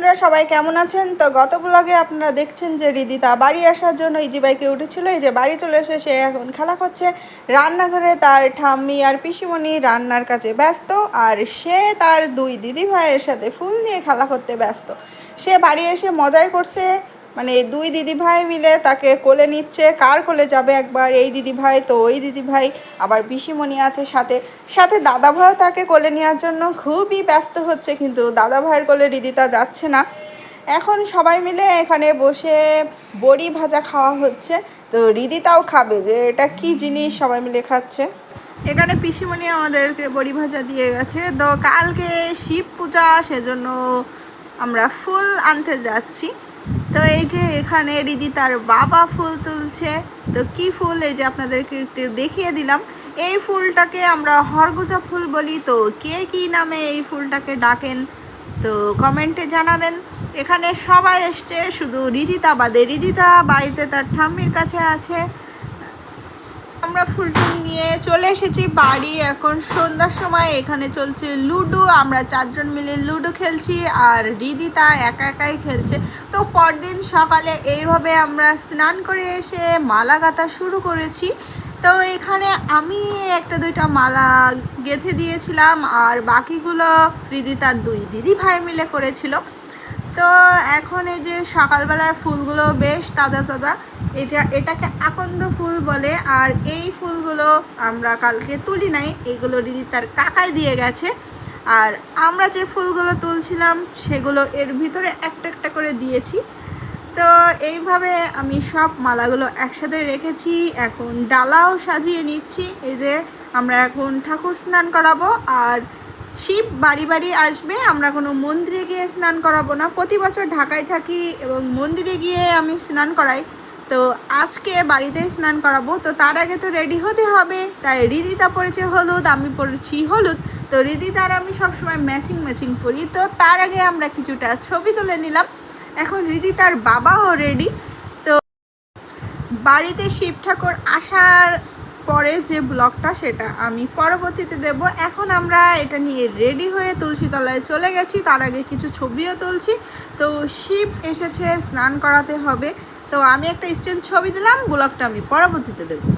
বন্ধুরা, সবাই কেমন আছেন? তো গত ব্লগে আপনারা দেখছেন যে রিদিতা বাড়ি আসার জন্য ইজি বাইকে উঠেছিল। এই যে বাড়ি চলে এসে সে এখন খেলা করছে। রান্নাঘরে তার ঠাম্মি আর পিসিমণি রান্নার কাছে ব্যস্ত আর সে তার দুই দিদি ভাইয়ের সাথে ফুল নিয়ে খেলা করতে ব্যস্ত। সে বাড়ি এসে মজাই করছে। মানে দুই দিদি ভাই মিলে তাকে কোলে নিচ্ছে, কার কোলে যাবে একবার? এই দিদি ভাই তো ওই দিদি ভাই আবার পিসিমণি আছে সাথে। সাথে দাদা ভাইও তাকে কোলে নেওয়ার জন্য খুবই ব্যস্ত হচ্ছে, কিন্তু দাদা ভাইয়ের কোলে রিদিতা যাচ্ছে না। এখন সবাই মিলে এখানে বসে বড়ি ভাজা খাওয়া হচ্ছে। তো রিদিতাও খাবে যে, এটা কি জিনিস সবাই মিলে খাচ্ছে? এখানে পিসিমণি আমাদেরকে বড়ি ভাজা দিয়ে গেছে। তো কালকে শিব পূজা, সেজন্য আমরা ফুল আনতে যাচ্ছি। তো এই যে এখানে রিদি তার বাবা ফুল তুলছে, তো কি ফুল? এই যে আপনাদেরকে একটু দেখিয়ে দিলাম। এই ফুলটাকে আমরা হরগোজা ফুল বলি, তো কে কি নামে এই ফুলটাকে ডাকেন? তো কমেন্টে জানাবেন। এখানে সবাই এসছে, শুধু রিদিতা বাদে। রিদিতা বাড়িতে তার ঠাম্মির কাছে আছে। আমরা ফুলটুল নিয়ে চলে এসেছি বাড়ি। এখন সন্ধ্যার সময়, এখানে চলছে লুডো। আমরা চারজন মিলে লুডো খেলছি আর রিদিতা একা একাই খেলছে। তো পরদিন সকালে এইভাবে আমরা স্নান করে এসে মালা গাঁথা শুরু করেছি। তো এখানে আমি একটা দুইটা মালা গেঁথে দিয়েছিলাম আর বাকিগুলো রিদিতার দুই দিদি ভাই মিলে করেছিল। তো এখন এই যে সকালবেলার ফুলগুলো বেশ তাজা তাজা, এটা, এটাকে আকন্দ ফুল বলে, আর এই ফুলগুলো আমরা কালকে তুলি নাই, এগুলো দিদি তার কাকায় দিয়ে গেছে। আর আমরা যে ফুলগুলো তুলছিলাম, সেগুলো এর ভিতরে একটা একটা করে দিয়েছি। তো এইভাবে আমি সব মালাগুলো একসাথে রেখেছি, এখন ডালাও সাজিয়ে নিচ্ছি, এই যে আমরা এখন ঠাকুর স্নান করাবো, আর শিব বাড়ি বাড়ি আসবে, আমরা কোনো মন্দিরে গিয়ে স্নান করাবো না। প্রতি বছর ঢাকায় থাকি এবং মন্দিরে গিয়ে আমি স্নান করাই। তো আজকে বাড়িতেই স্নান করাবো। তো তার আগে তো রেডি হতে হবে, তাই রিদিতা পরেছে হলুদ, আমি পরেছি হলুদ। তো রিদিতা আর আমি সবসময় ম্যাচিং ম্যাচিং পরি। তো তার আগে আমরা কিছুটা ছবি তুলে নিলাম। এখন রিদিতার বাবাও রেডি। তো বাড়িতে শিব ঠাকুর আসার পরে যে ব্লগটা সেটা আমি পরবর্তীতে দেব। এখন আমরা এটা নিয়ে রেডি হয়ে তুলসীতলায় চলে গেছি। তার আগে কিছু ছবিও তুলছি। তো শিব এসেছে, স্নান করাতে হবে। তো আমি একটা স্টিল ছবি দিলাম, ব্লগটা আমি পরবর্তীতে দেবো।